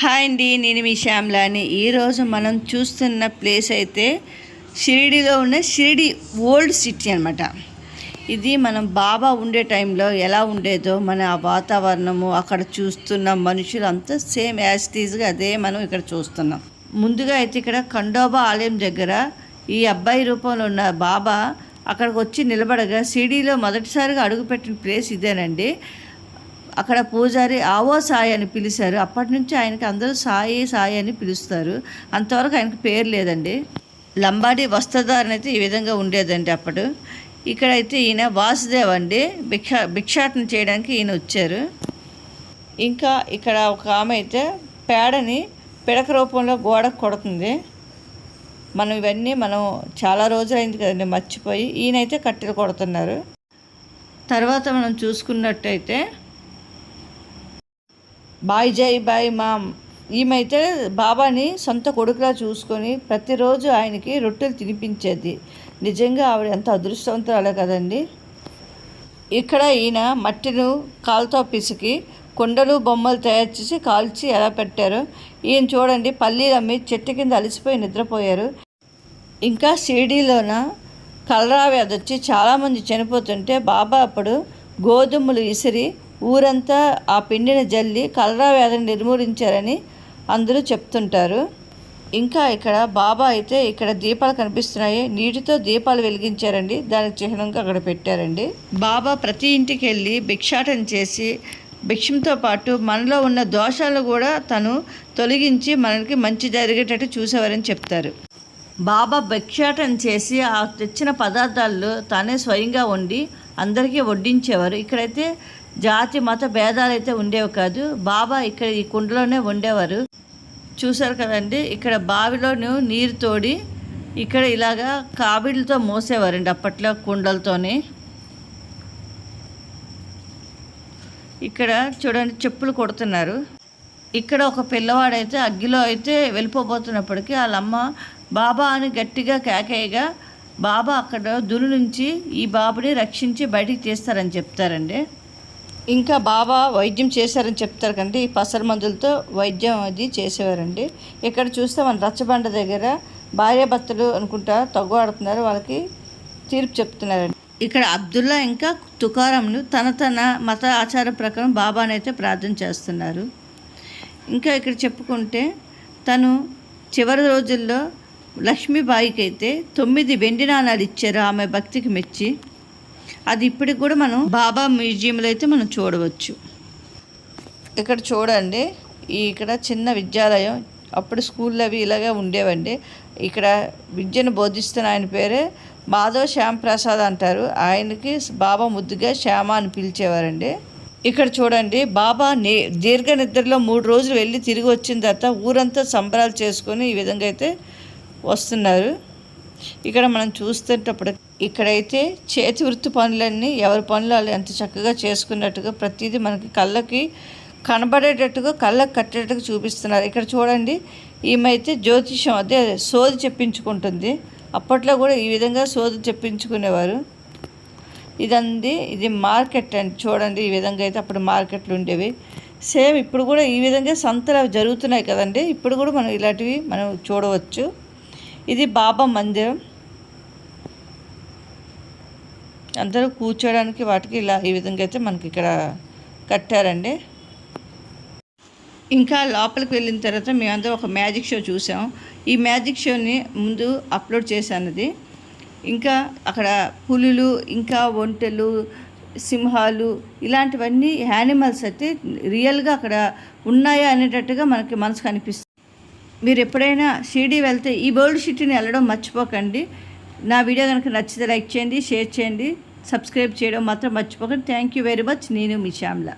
Hi అండి నేను మీ శ్యామ్లాని. ఈరోజు మనం చూస్తున్న ప్లేస్ అయితే షిరిడిలో ఉన్న షిరిడి ఓల్డ్ సిటీ అనమాట ఇది మనం బాబా ఉండే టైంలో ఎలా ఉండేదో మన ఆ వాతావరణము అక్కడ చూస్తున్న మనుషులు అంతా సేమ్ యాజిటీస్గా అదే మనం ఇక్కడ చూస్తున్నాం. ముందుగా అయితే ఇక్కడ ఖండోబా ఆలయం దగ్గర ఈ అబ్బాయి రూపంలో ఉన్న బాబా అక్కడికి వచ్చి నిలబడగా సిడీలో మొదటిసారిగా అడుగుపెట్టిన ప్లేస్ ఇదేనండి. అక్కడ పూజారి ఆవో సాయి అని పిలిచారు. అప్పటి నుంచి ఆయనకి అందరూ సాయి సాయి అని పిలుస్తారు. అంతవరకు ఆయనకు పేరు లేదండి. లంబాడి వస్త్రధారణ అయితే ఈ విధంగా ఉండేదండి అప్పుడు. ఇక్కడైతే ఈయన వాసుదేవ్ అండి. భిక్ష భిక్షాటన చేయడానికి ఈయన వచ్చారు. ఇంకా ఇక్కడ ఒక ఆమె అయితే పేడని పిడక రూపంలో గోడకు కొడుతుంది. మనం ఇవన్నీ మనం చాలా రోజులైంది కదండి మర్చిపోయి ఈయనైతే కట్టెలు కొడుతున్నారు. తర్వాత మనం చూసుకున్నట్టయితే బాయ్ జై బాయ్ మామ్. ఈమెతే బాబాని సొంత కొడుకులా చూసుకొని ప్రతిరోజు ఆయనకి రొట్టెలు తినిపించేది. నిజంగా ఆవిడ ఎంత అదృష్టవంతురాలే కదండి. ఇక్కడ ఈయన మట్టిను కాలుతో పిసికి కుండలు బొమ్మలు తయారు చేసి కాల్చి ఎలా పెట్టారు? ఈయన చూడండి పల్లీలు అమ్మి చెట్టు కింద అలసిపోయి నిద్రపోయారు. ఇంకా షిరిడీలోన కలరా వ్యాధి వచ్చి చాలామంది చనిపోతుంటే బాబా అప్పుడు గోధుమలు ఇసిరి ఊరంతా ఆ పిండిని జల్లి కలరా వ్యాధిని నిర్మూలించారని అందరూ చెప్తుంటారు. ఇంకా ఇక్కడ బాబా అయితే ఇక్కడ దీపాలు కనిపిస్తున్నాయి. నీటితో దీపాలు వెలిగించారండి. దానికి చిహ్నంగా అక్కడ పెట్టారండి. బాబా ప్రతి ఇంటికి వెళ్ళి భిక్షాటన చేసి భిక్షంతో పాటు మనలో ఉన్న దోషాలను కూడా తను తొలగించి మనకి మంచి జరిగేటట్టు చూసేవారని చెప్తారు. బాబా భిక్షాటన చేసి ఆ తెచ్చిన పదార్థాల్లో తానే స్వయంగా వండి అందరికీ వడ్డించేవారు. ఇక్కడైతే జాతి మత భేదాలు అయితే ఉండేవి కాదు. బాబా ఇక్కడ ఈ కుండలోనే ఉండేవారు. చూశారు కదండి ఇక్కడ బావిలోను నీరు తోడి ఇక్కడ ఇలాగా కాబిళ్ళతో మోసేవారండి అప్పట్లో కుండలతోని. ఇక్కడ చూడండి చెప్పులు కొడుతున్నారు. ఇక్కడ ఒక పిల్లవాడైతే అగ్గిలో అయితే వెళ్ళిపోబోతున్నప్పటికీ వాళ్ళమ్మ బాబా అని గట్టిగా కేకేయగా బాబా అక్కడ దుని నుంచి ఈ బాబుని రక్షించి బయటికి తీస్తారని చెప్తారండి. ఇంకా బాబా వైద్యం చేశారని చెప్తారు కండి ఈ పసర మందులతో వైద్యం అది చేసేవారండి. ఇక్కడ చూస్తే మన రచ్చబండ దగ్గర భార్యాభర్తలు అనుకుంటా తగ్గు ఆడుతున్నారు. వాళ్ళకి తీర్పు చెప్తున్నారండి. ఇక్కడ అబ్దుల్లా ఇంకా తుకారంను తన తన మత ఆచారం ప్రకారం బాబానైతే ప్రార్థన చేస్తున్నారు. ఇంకా ఇక్కడ చెప్పుకుంటే తను చివరి రోజుల్లో లక్ష్మీబాయికి అయితే తొమ్మిది వెండి నాణాలు ఇచ్చారు ఆమె భక్తికి మెచ్చి. అది ఇప్పటికి కూడా మనం బాబా మ్యూజియంలో అయితే మనం చూడవచ్చు. ఇక్కడ చూడండి ఇక్కడ చిన్న విద్యాలయం అప్పుడు స్కూల్లో అవి ఇలాగే ఉండేవండి. ఇక్కడ విద్యను బోధిస్తున్న ఆయన పేరే మాధవ్ శ్యామ్ ప్రసాద్ అంటారు. ఆయనకి బాబా ముద్దుగా శ్యామ అని పిలిచేవారండి. ఇక్కడ చూడండి బాబా నే దీర్ఘ నిద్రలో మూడు రోజులు వెళ్ళి తిరిగి వచ్చిన తర్వాత ఊరంతా సంబరాలు చేసుకొని ఈ విధంగా అయితే వస్తున్నారు. ఇక్కడ మనం చూస్తున్నప్పుడు ఇక్కడైతే చేతి వృత్తి పనులన్నీ ఎవరి పనులు వాళ్ళు ఎంత చక్కగా చేసుకున్నట్టుగా ప్రతిదీ మనకి కళ్ళకి కనబడేటట్టుగా కళ్ళకు కట్టేటట్టుగా చూపిస్తున్నారు. ఇక్కడ చూడండి ఈమె జ్యోతిషం అదే సోది చెప్పించుకుంటుంది. అప్పట్లో కూడా ఈ విధంగా సోది చెప్పించుకునేవారు. ఇదండి ఇది మార్కెట్ అండి. చూడండి ఈ విధంగా అయితే అప్పుడు మార్కెట్లు ఉండేవి. సేమ్ ఇప్పుడు కూడా ఈ విధంగా సంతలు అవి జరుగుతున్నాయి కదండి. ఇప్పుడు కూడా మనం ఇలాంటివి మనం చూడవచ్చు. ఇది బాబా మందిరం. అందరూ కూర్చోడానికి వాటికి ఇలా ఈ విధంగా అయితే మనకి ఇక్కడ కట్టారండి. ఇంకా లోపలికి వెళ్ళిన తర్వాత మేమందరం ఒక మ్యాజిక్ షో చూసాం. ఈ మ్యాజిక్ షోని ముందు అప్లోడ్ చేశాను అది ఇంకా అక్కడ పులులు ఇంకా ఒంటెలు సింహాలు ఇలాంటివన్నీ యానిమల్స్ అయితే రియల్గా అక్కడ ఉన్నాయా అనేటట్టుగా మనకి మనసు కనిపిస్తుంది మీరు ఎప్పుడైనా షిరిడి వెళ్తే ఈ బోల్డ్ సిటీని వెళ్ళడం మర్చిపోకండి. నా వీడియో కనుక నచ్చితే లైక్ చేయండి షేర్ చేయండి సబ్స్క్రైబ్ చేయడం మాత్రం మర్చిపోకండి. థ్యాంక్ యూ వెరీ మచ్ నేను మీ శ్యామ్లా.